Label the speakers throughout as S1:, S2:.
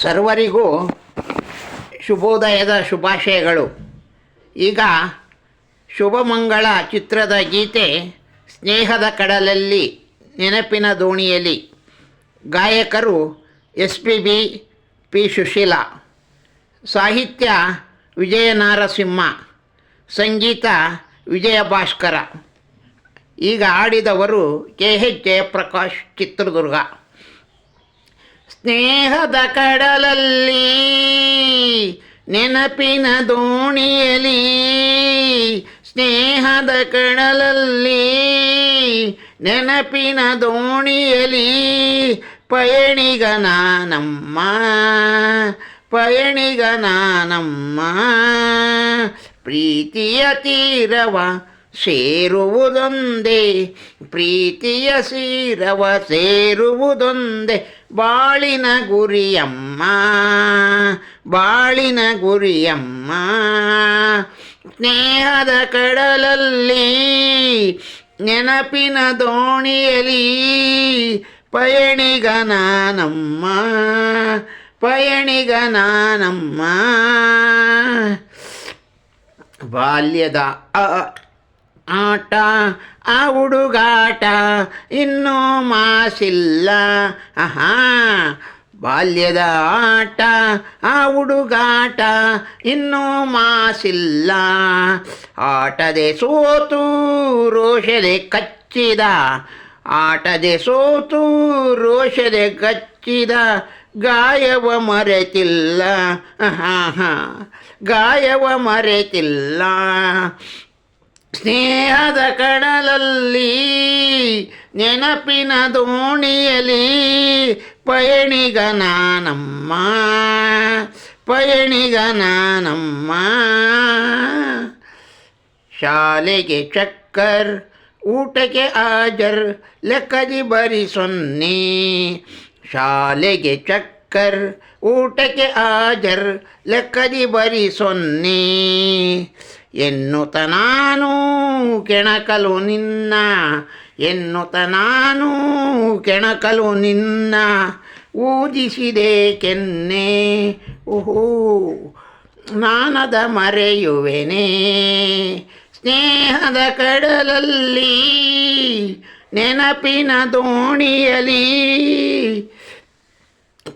S1: ಸರ್ವರಿಗೂ ಶುಭೋದಯದ ಶುಭಾಶಯಗಳು. ಈಗ ಶುಭಮಂಗಳ ಚಿತ್ರದ ಗೀತೆ ಸ್ನೇಹದ ಕಡಲಲ್ಲಿ ನೆನಪಿನ ದೋಣಿಯಲ್ಲಿ. ಗಾಯಕರು S P B P Susheela, ಸಾಹಿತ್ಯ ವಿಜಯನಾರಸಿಂಹ, ಸಂಗೀತ ವಿಜಯ ಭಾಸ್ಕರ ಈಗ ಆಡಿದವರು ಕೆ ಎಚ್ ಜಯಪ್ರಕಾಶ್ ಚಿತ್ರದುರ್ಗ. ಸ್ನೇಹದ ಕಡಲಲ್ಲಿ ನೆನಪಿನ ದೋಣಿಯಲಿ ಸ್ನೇಹದ ಕಡಲಲ್ಲಿ ನೆನಪಿನ ದೋಣಿಯಲಿ ಪಯಣಿಗ ನಾನಮ್ಮ ಪಯಣಿಗ ನಾನಮ್ಮ ಪ್ರೀತಿಯ ತೀರವ ಸೇರುವುದೊಂದೇ, ಪ್ರೀತಿಯ ಸೀರವ ಸೇರುವುದೊಂದೇ. ಬಾಳಿನ ಗುರಿಯಮ್ಮ ಬಾಳಿನ ಗುರಿಯಮ್ಮ, ಸ್ನೇಹದ ಕಡಲಲ್ಲಿ, ನೆನಪಿನ ದೋಣಿಯಲಿ ಪಯಣಿಗ ನಾನಮ್ಮ ಪಯಣಿಗ ನಾನಮ್ಮ. ಬಾಲ್ಯದ ಆ- ಆಟ, ಆ ಹುಡುಗಾಟ ಇನ್ನೂ ಮಾಸಿಲ್ಲ. ಆಹಾ, ಬಾಲ್ಯದ ಆಟ, ಆ ಹುಡುಗಾಟ ಇನ್ನೂ ಮಾಸಿಲ್ಲ. ಆಟದೆ ಸೋತು ರೋಷದೆ ಕಚ್ಚಿದ. ಆಟದೆ ಸೋತು ರೋಷದೆ ಕಚ್ಚಿದ. ಗಾಯವ ಮರೆತಿಲ್ಲ. ಗಾಯವ ಮರೆತಿಲ್ಲ. ಸ್ನೇಹದ ಕಡಲಲ್ಲಿ, ನೆನಪಿನ ದೋಣಿಯಲಿ ಪಯಣಿಗ ನಾನಮ್ಮ ಪಯಣಿಗ ನಾನಮ್ಮ. ಶಾಲೆಗೆ ಚಕ್ಕರ್, ಊಟಕ್ಕೆ ಹಾಜರ್, ಲೆಕ್ಕದಿ ಬರಿ ಸೊನ್ನೆ. ಶಾಲೆಗೆ ಚಕ್ಕರ್, ಊಟಕ್ಕೆ ಆಜರ್ ಲೆಕ್ಕದಿ ಬರಿ ಸೊನ್ನೆ. ಎನ್ನುತ್ತ ನಾನು ಕೆಣಕಲು ನಿನ್ನ, ಎನ್ನುತ್ತ ನಾನು ಕೆಣಕಲು ನಿನ್ನ ಊದಿಸಿದೆ ಕೆನ್ನೆ ಓಹೋ ನಾನದ ಮರೆಯುವೆನೆ, ಸ್ನೇಹದ ಕಡಲಲ್ಲಿ ನೆನಪಿನ ದೋಣಿಯಲಿ,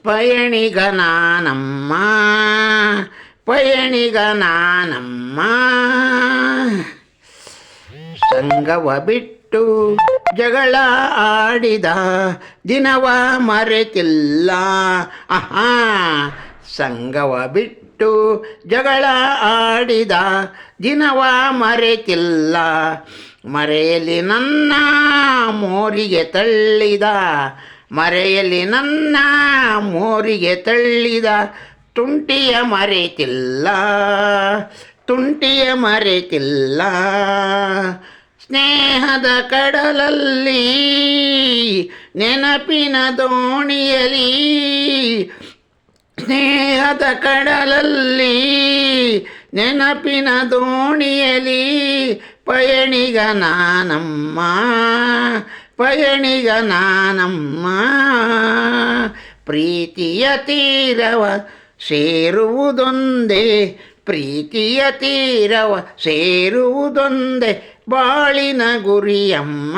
S1: ಪಯಣಿಗ ನಾನಮ್ಮ. ಪಯಣಿಗ ನಾನಮ್ಮ. ಸಂಗವ ಬಿಟ್ಟು ಜಗಳ ಆಡಿದ ದಿನವ ಮರೆತಿಲ್ಲ. ಆಹಾ, ಸಂಗವ ಬಿಟ್ಟು ಜಗಳ ಆಡಿದ ದಿನವ ಮರೆತಿಲ್ಲ. ಮರೆಯಲ್ಲಿ ನನ್ನ ಮೋರಿಗೆ ತಳ್ಳಿದ ಮರೆಯಲ್ಲಿ ನನ್ನ ಮೋರಿಗೆ ತಳ್ಳಿದ ತುಂಟಿಯ ಮರೆತಿಲ್ಲ ತುಂಟಿಯ ಮರೆತಿಲ್ಲ. ಸ್ನೇಹದ ಕಡಲಲ್ಲಿ, ನೆನಪಿನ ದೋಣಿಯಲಿ ಸ್ನೇಹದ ಕಡಲಲ್ಲಿ, ನೆನಪಿನ ದೋಣಿಯಲಿ ಪಯಣಿಗ ನಾನಮ್ಮ ಪಯಣಿಗ ನಾನಮ್ಮ. ಪ್ರೀತಿಯ ತೀರವ ಸೇರುವುದೊಂದೇ ಪ್ರೀತಿಯ ತೀರವ ಸೇರುವುದೊಂದೇ ಬಾಳಿನ ಗುರಿಯಮ್ಮ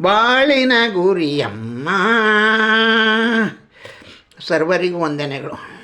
S1: ಬಾಳಿನ ಗುರಿಯಮ್ಮ. ಸರ್ವರಿಗೂ ವಂದನೆಗಳು.